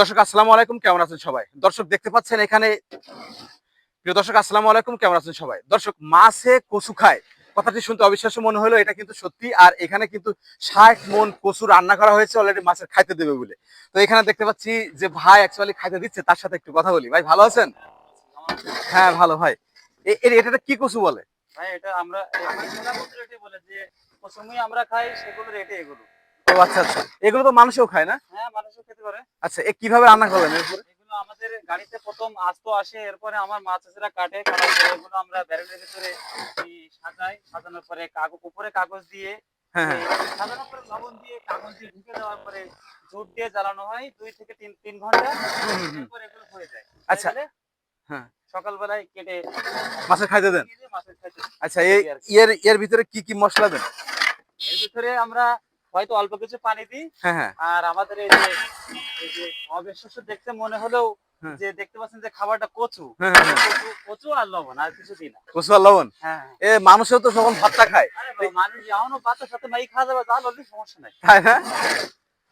দর্শক, আসসালামু আলাইকুম। কেমন আছেন সবাই? দর্শক, দেখতে পাচ্ছেন এখানে প্রিয় দর্শক, আসসালামু আলাইকুম। কেমন আছেন সবাই? দর্শক, মাছে কচু খায়। কথাটি শুনতে অবিশ্বাস্য মনে হলো এটা কিন্তু সত্যি। আর এখানে কিন্তু ষাট মন কচু রান্না করা হয়েছে অলরেডি মাছের খাইতে দেবে বলে। তো এখানে দেখতে পাচ্ছি যে ভাই অ্যাকচুয়ালি খাইতে দিচ্ছে। তার সাথে একটু কথা বলি। ভাই, ভালো আছেন? হ্যাঁ ভালো, ভাই। এটা কি কচু বলে? ভাই, এটা আমরা আমরা খাই, সেগুলো রেটে এগুলো। ও আচ্ছা আচ্ছা। এগুলো তো মানুষও খায় না? হ্যাঁ মানুষও খেতে পারে। আচ্ছা এ কীভাবে রান্না করবেন এরপরে এগুলো আমাদের গাড়িতে প্রথম আস্ত আসে এরপরে আমার মাছ চাষিরা কাটে কাটার পরে এগুলো আমরা ব্যারেলের ভিতরে সাজাই সাজানোর পরে কাগজ উপরে কাগজ দিয়ে হ্যাঁ হ্যাঁ। এই সাজানোর পরে লবণ দিয়ে কাগজ দিয়ে ঢুকে দেওয়ার পরে জোর দিয়ে জ্বালানো হয় দুই থেকে তিন তিন ঘণ্টা। এরপরে এগুলো হয়ে যায়। আচ্ছা। হয়ে। সকালবেলায় কেটে মাছের খাইতে দেন? আচ্ছা এর এর ভিতরে কি কি মশলা দেন? এর ভিতরে আমরা হয়তো অল্প কিছু পানি দিই। হ্যাঁ হ্যাঁ। আর আমাদের এই যে অবিশ্বাস্য দেখতে মনে হলেও হ্যাঁ। যে দেখতে পাচ্ছেন যে খাবারটা কচু। কচু কচু আর লবণ আর কিছু দিই না। কচু আর লবণ? হ্যাঁ এ মানুষও তো যখন ভাতটা খায়। মানুষ এমনও ভাতের সাথে মাই খাওয়া যাবে তাহলে সমস্যা নাই।